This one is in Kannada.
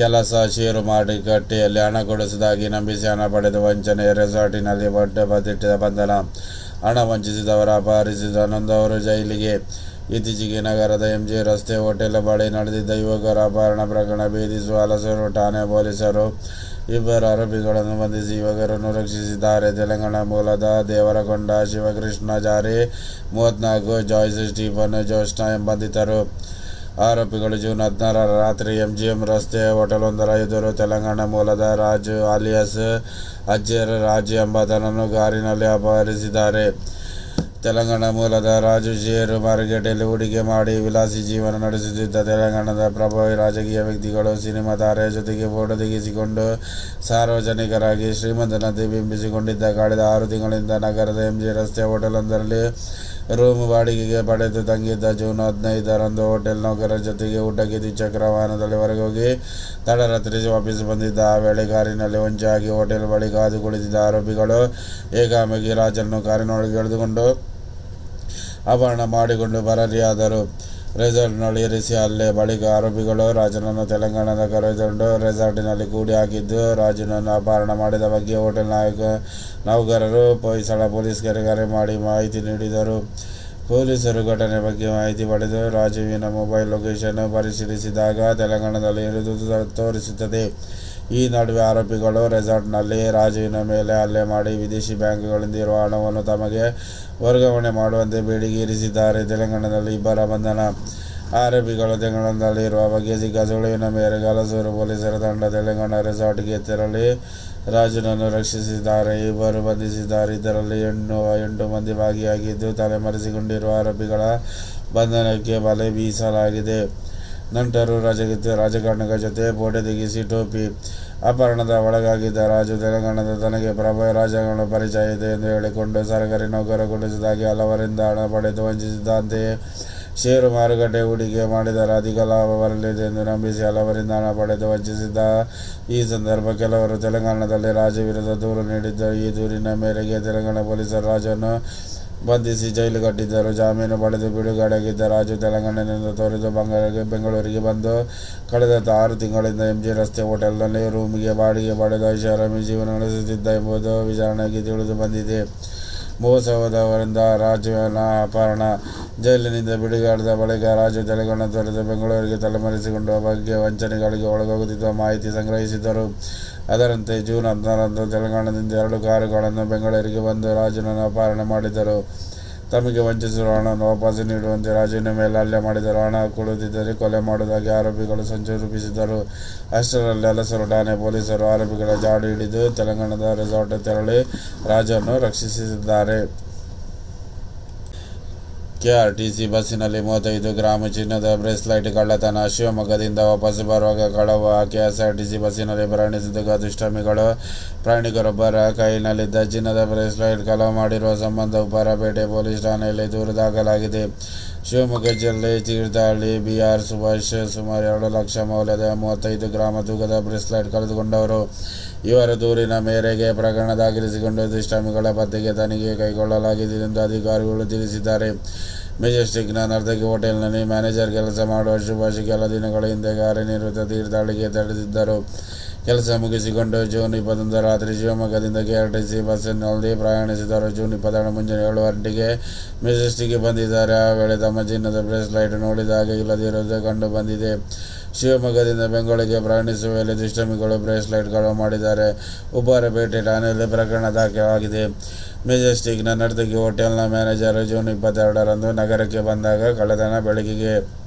ಕೆಲಸ ಷೇರು ಮಾಡಿ ಕಟ್ಟಿಯಲ್ಲಿ ಹಣ ಕೊಡಿಸಿದಾಗಿ ನಂಬಿಸಿ ಹಣ ಪಡೆದ ವಂಚನೆ ರೆಸಾರ್ಟಿನಲ್ಲಿ ಬಡ್ಡೆ ಬದಿಟ್ಟಿದ ಬಂಧನ. ಹಣ ವಂಚಿಸಿದವರ ಅಪಹರಿಸಿದ ನೊಂದವರು ಜೈಲಿಗೆ. ಇತ್ತೀಚೆಗೆ ನಗರದ ಎಂಜಿ ರಸ್ತೆ ಹೋಟೆಲ್ ಬಳಿ ನಡೆದಿದ್ದ ಯುವಕರ ಅಪಹರಣ ಪ್ರಕರಣ ಭೇದಿಸುವ ಹಲಸೂರು ಠಾಣೆ ಪೊಲೀಸರು ಇಬ್ಬರು ಆರೋಪಿಗಳನ್ನು ಬಂಧಿಸಿ ಯುವಕರನ್ನು ರಕ್ಷಿಸಿದ್ದಾರೆ. ತೆಲಂಗಾಣ ಮೂಲದ ದೇವರಕೊಂಡ ಶಿವಕೃಷ್ಣ ಜಾರಿ, ಮೂವತ್ನಾಲ್ಕು ಜಾಯ್ಸ್ ಸ್ಟೀಫನ್ ಜೋಶ್ನಾ ಎಂಬಂದಿತರು ಆರೋಪಿಗಳು ಜೂನ್ ಹದಿನಾರರ ರಾತ್ರಿ ಎಂಜಿಎಂ ರಸ್ತೆಯ ಹೋಟೆಲೊಂದರ ಎದುರು ತೆಲಂಗಾಣ ಮೂಲದ ರಾಜು ಆಲಿಯಾಸ್ ಅಜ್ಜರ್ ರಾಜು ಎಂಬಾತನನ್ನು ಕಾರಿನಲ್ಲಿ ಅಪಹರಿಸಿದ್ದಾರೆ. ತೆಲಂಗಾಣ ಮೂಲದ ರಾಜು ಷೇರು ಮಾರುಕಟ್ಟೆಯಲ್ಲಿ ಹೂಡಿಕೆ ಮಾಡಿ ವಿಲಾಸಿ ಜೀವನ ನಡೆಸುತ್ತಿದ್ದ ತೆಲಂಗಾಣದ ಪ್ರಭಾವಿ ರಾಜಕೀಯ ವ್ಯಕ್ತಿಗಳು ಸಿನಿಮಾ ತಾರೆಯ ಜೊತೆಗೆ ಫೋಟೋ ತೆಗೆಸಿಕೊಂಡು ಸಾರ್ವಜನಿಕರಾಗಿ ಶ್ರೀಮಂತನಂತೆ ಬಿಂಬಿಸಿಕೊಂಡಿದ್ದ ಕಳೆದ ಆರು ತಿಂಗಳಿಂದ ನಗರದ ಎಂಜಿ ರಸ್ತೆ ಹೋಟೆಲೊಂದರಲ್ಲಿ ರೂಮ್ ಬಾಡಿಗೆಗೆ ಪಡೆದು ತಂಗಿದ್ದ ಜೂನ್ ಹದಿನೈದರಂದು ಹೋಟೆಲ್ ನೌಕರರ ಜೊತೆಗೆ ಊಟಕ್ಕೆ ದ್ವಿಚಕ್ರ ವಾಹನದಲ್ಲಿ ಹೊರಗೆ ಹೋಗಿ ತಡರಾತ್ರಿ ವಾಪಸ್ ಬಂದಿದ್ದ. ಆ ವೇಳೆ ಕಾರಿನಲ್ಲಿ ಹೊಂಚಾಗಿ ಹೋಟೆಲ್ ಬಳಿ ಕಾದು ಕುಳಿತಿದ್ದ ಆರೋಪಿಗಳು ಏಕಾಮಗಿ ರಾಜನ್ನು ಕಾರಿನೊಳಗೆ ಎಳೆದುಕೊಂಡು ಅಪಹರಣ ಮಾಡಿಕೊಂಡು ಪರಾರಿಯಾದರು ರೆಸಾರ್ಟ್ನಲ್ಲಿ ಇರಿಸಿ ಅಲ್ಲೇ ಬಳಿಕ ಆರೋಪಿಗಳು ರಾಜನನ್ನು ತೆಲಂಗಾಣದ ಕರೆದುಕೊಂಡು ರೆಸಾರ್ಟಿನಲ್ಲಿ ಕೂಡಿ ಹಾಕಿದ್ದು, ರಾಜನನ್ನು ಅಪಹರಣ ಮಾಡಿದ ಬಗ್ಗೆ ಹೋಟೆಲ್ ನಾಯಕ ನೌಕರರು ಹೊಯ್ಸಳ ಪೊಲೀಸರಿಗೆ ಕರೆ ಮಾಡಿ ಮಾಹಿತಿ ನೀಡಿದರು. ಪೊಲೀಸರು ಘಟನೆ ಬಗ್ಗೆ ಮಾಹಿತಿ ಪಡೆದು ರಾಜುವಿನ ಮೊಬೈಲ್ ಲೊಕೇಶನ್ ಪರಿಶೀಲಿಸಿದಾಗ ತೆಲಂಗಾಣದಲ್ಲಿ ಇರುವುದು ತೋರಿಸುತ್ತದೆ. ಈ ನಡುವೆ ಆರೋಪಿಗಳು ರೆಸಾರ್ಟ್ನಲ್ಲಿ ರಾಜುವಿನ ಮೇಲೆ ಹಲ್ಲೆ ಮಾಡಿ ವಿದೇಶಿ ಬ್ಯಾಂಕ್ಗಳಿಂದ ಇರುವ ಹಣವನ್ನು ತಮಗೆ ವರ್ಗಾವಣೆ ಮಾಡುವಂತೆ ಬೇಡಿಕೆ ಇರಿಸಿದ್ದಾರೆ ತೆಲಂಗಾಣದಲ್ಲಿ ಇಬ್ಬರ ಬಂಧನ. ಆರೋಪಿಗಳು ತೆಲಂಗಾಣದಲ್ಲಿರುವ ಬಗ್ಗೆ ಸಿಕ್ಕ ಸುಳಿವಿನ ಮೇರೆಗೆ ಹಲಸೂರು ಪೊಲೀಸರ ತಂಡ ತೆಲಂಗಾಣ ರೆಸಾರ್ಟ್ಗೆ ತೆರಳಿ ರಾಜುನನ್ನು ರಕ್ಷಿಸಿದ್ದಾರೆ. ಇಬ್ಬರು ಬಂಧಿಸಿದ್ದಾರೆ. ಇದರಲ್ಲಿ ಹೆಣ್ಣು, ಎಂಟು ಮಂದಿ ಭಾಗಿಯಾಗಿದ್ದು ತಲೆಮರೆಸಿಕೊಂಡಿರುವ ಆರೋಪಿಗಳ ಬಂಧನಕ್ಕೆ ಬಲೆ ಬೀಸಲಾಗಿದೆ. ನಂಟರು ರಾಜಗೀತೆ ರಾಜಕಾರಣಿಗಳ ಜೊತೆ ಫೋಟೋ ತೆಗೆಸಿ ಟೋಪಿ ಅಪಹರಣದ ಒಳಗಾಗಿದ್ದ ರಾಜು ತೆಲಂಗಾಣದ ತನಗೆ ಪ್ರಭಾವ ರಾಜಗಳ ಪರಿಚಯ ಇದೆ ಎಂದು ಹೇಳಿಕೊಂಡು ಸರ್ಕಾರಿ ನೌಕರಗೊಳಿಸಿದಾಗಿ ಹಲವರಿಂದ ಹಣ ಪಡೆದು ವಂಚಿಸಿದಂತೆಯೇ ಷೇರು ಮಾರುಕಟ್ಟೆ ಹೂಡಿಕೆ ಮಾಡಿದರೆ ಅಧಿಕ ಲಾಭ ಬರಲಿದೆ ಎಂದು ನಂಬಿಸಿ ಹಲವರಿಂದ ಹಣ ಪಡೆದು ವಂಚಿಸಿದ್ದ. ಈ ಸಂದರ್ಭ ಕೆಲವರು ತೆಲಂಗಾಣದಲ್ಲಿ ರಾಜ ವಿರುದ್ಧ ದೂರು ನೀಡಿದ್ದರು. ಈ ದೂರಿನ ಮೇರೆಗೆ ತೆಲಂಗಾಣ ಪೊಲೀಸರು ರಾಜನ್ನು ಬಂಧಿಸಿ ಜೈಲು ಕಟ್ಟಿದ್ದರು. ಜಾಮೀನು ಪಡೆದು ಬಿಡುಗಡೆಯಾಗಿದ್ದ ರಾಜು ತೆಲಂಗಾಣದಿಂದ ತೊರೆದು ಬೆಂಗಳೂರಿಗೆ ಬಂದು ಕಳೆದ ಆರು ತಿಂಗಳಿಂದ ಎಂಜಿ ರಸ್ತೆ ಹೋಟೆಲ್ನಲ್ಲಿ ರೂಮಿಗೆ ಬಾಡಿಗೆ ಪಡೆದು ಐಷಾರಾಮಿ ಜೀವನ ನಡೆಸುತ್ತಿದ್ದ ಎಂಬುದು ವಿಚಾರಣೆಗೆ ತಿಳಿದು ಬಂದಿದೆ. ಮೋಸವಾದವರಿಂದ ರಾಜುವಿನ ಅಪಹರಣ ಜೈಲಿನಿಂದ ಬಿಡುಗಡೆಯಾದ ಬಳಿಕ ರಾಜು ತೆಲಂಗಾಣ ತೊರೆದು ಬೆಂಗಳೂರಿಗೆ ತಲೆಮರೆಸಿಕೊಂಡ ಬಗ್ಗೆ ವಂಚನೆಗಳಿಗೆ ಒಳಗಾಗುತ್ತಿದ್ದ ಮಾಹಿತಿ ಸಂಗ್ರಹಿಸಿದ್ದರು. ಅದರಂತೆ ಜೂನ್ ಹದಿನಾರರಂದು ತೆಲಂಗಾಣದಿಂದ ಎರಡು ಕಾರುಗಳನ್ನು ಬೆಂಗಳೂರಿಗೆ ಬಂದು ರಾಜನನ್ನು ಅಪಹರಣ ಮಾಡಿದ್ದರು. ತಮಗೆ ವಂಚಿಸಿರುವ ಹಣವನ್ನು ವಾಪಸ್ ನೀಡುವಂತೆ ರಾಜುವಿನ ಮೇಲೆ ಹಲ್ಲೆ ಮಾಡಿದರು ಹಣ ಕೊಡುತ್ತಿದ್ದರೆ ಕೊಲೆ ಮಾಡುವುದಾಗಿ ಆರೋಪಿಗಳು ಸಂಚು ರೂಪಿಸಿದರು ಅಷ್ಟರಲ್ಲಿ ಹಲಸರು ಠಾಣೆ ಪೊಲೀಸರು ಆರೋಪಿಗಳ ಜಾಡು ಹಿಡಿದು ತೆಲಂಗಾಣದ ರೆಸಾರ್ಟ್ ತೆರಳಿ ರಾಜನ್ನು ರಕ್ಷಿಸಿದ್ದಾರೆ. ಕೆಆರ್ಟಿಸಿ ಬಸ್ಸಿನಲ್ಲಿ ಮೂವತ್ತೈದು ಗ್ರಾಮ ಚಿನ್ನದ ಬ್ರೇಸ್ಲೈಟ್ ಕಳ್ಳತನ. ಶಿವಮೊಗ್ಗದಿಂದ ವಾಪಸ್ ಬರುವಾಗ ಕಳವು ಕೆಎಸ್ಆರ್ಟಿಸಿ ಬಸ್ಸಿನಲ್ಲಿ ಪ್ರಯಾಣಿಸಿದ್ದು ದುಷ್ಕರ್ಮಿಗಳು ಪ್ರಯಾಣಿಕರೊಬ್ಬರ ಕೈನಲ್ಲಿದ್ದ ಚಿನ್ನದ ಬ್ರೇಸ್ಲೈಟ್ ಕಳವು ಮಾಡಿರುವ ಸಂಬಂಧ ಉಪ್ಪಾರಪೇಟೆ ಪೊಲೀಸ್ ಠಾಣೆಯಲ್ಲಿ ದೂರು ದಾಖಲಾಗಿದೆ. ಶಿವಮೊಗ್ಗ ಜಿಲ್ಲೆ ತೀರ್ಥಹಳ್ಳಿ ಬಿಆರ್ ಸುಭಾಷ್ ಸುಮಾರು ಎರಡು ಲಕ್ಷ ಮೌಲ್ಯದ ಮೂವತ್ತೈದು ಗ್ರಾಮ ತೂಕದ ಬ್ರೇಸ್ಲೈಟ್ ಕಳೆದುಕೊಂಡವರು. ಇವರ ದೂರಿನ ಮೇರೆಗೆ ಪ್ರಕರಣ ದಾಖಲಿಸಿಕೊಂಡು ದುಷ್ಕರ್ಮಿಗಳ ಪತ್ತೆಗೆ ತನಿಖೆ ಕೈಗೊಳ್ಳಲಾಗಿದೆ ಎಂದು ಅಧಿಕಾರಿಗಳು ತಿಳಿಸಿದ್ದಾರೆ. ಮೆಜೆಸ್ಟಿಕ್ನ ನರ್ತಕಿ ಹೋಟೆಲ್ನಲ್ಲಿ ಮ್ಯಾನೇಜರ್ ಕೆಲಸ ಮಾಡುವ ಶುಭಾಶಿ ಕೆಲ ದಿನಗಳ ಹಿಂದೆ ಕಾರ್ಯನಿರತ ತೀರ್ಥಹಳ್ಳಿಗೆ ತೆರಳಿದ್ದರು. ಕೆಲಸ ಮುಗಿಸಿಕೊಂಡು ಜೂನ್ ಇಪ್ಪತ್ತೊಂದು ರಾತ್ರಿ ಶಿವಮೊಗ್ಗದಿಂದ ಕೆಆರ್ಟಿಸಿ ಬಸ್ಸಿನಲ್ಲಿ ಪ್ರಯಾಣಿಸಿದರು. ಜೂನ್ ಇಪ್ಪತ್ತೆರಡು ಮುಂಜಾನೆ ಏಳು ಗಂಟೆಗೆ ಮೆಜೆಸ್ಟಿಕ್ಗೆ ಬಂದಿದ್ದಾರೆ. ಆ ವೇಳೆ ತಮ್ಮ ಚಿನ್ನದ ಬ್ರೇಸ್ಲೈಟ್ ನೋಡಿದಾಗ ಇಲ್ಲದಿರುವುದು ಕಂಡು ಬಂದಿದೆ ಶಿವಮೊಗ್ಗದಿಂದ ಬೆಂಗಳೂರಿಗೆ ಪ್ರಯಾಣಿಸುವ ವೇಳೆ ದುಷ್ಕರ್ಮಿಗಳು ಬ್ರೇಸ್ಲೈಟ್ಗಳು ಮಾಡಿದ್ದಾರೆ. ಉಪ್ಪಾರಪೇಟೆ ಠಾಣೆಯಲ್ಲಿ ಪ್ರಕರಣ ದಾಖಲಾಗಿದೆ. ಮೆಜೆಸ್ಟಿಕ್ನ ನರ್ತಕಿ ಹೋಟೆಲ್ನ ಮ್ಯಾನೇಜರ್ ಜೂನ್ ಇಪ್ಪತ್ತೆರಡರಂದು ನಗರಕ್ಕೆ ಬಂದಾಗ ಕಳೆದನ ಬೆಳಕಿಗೆ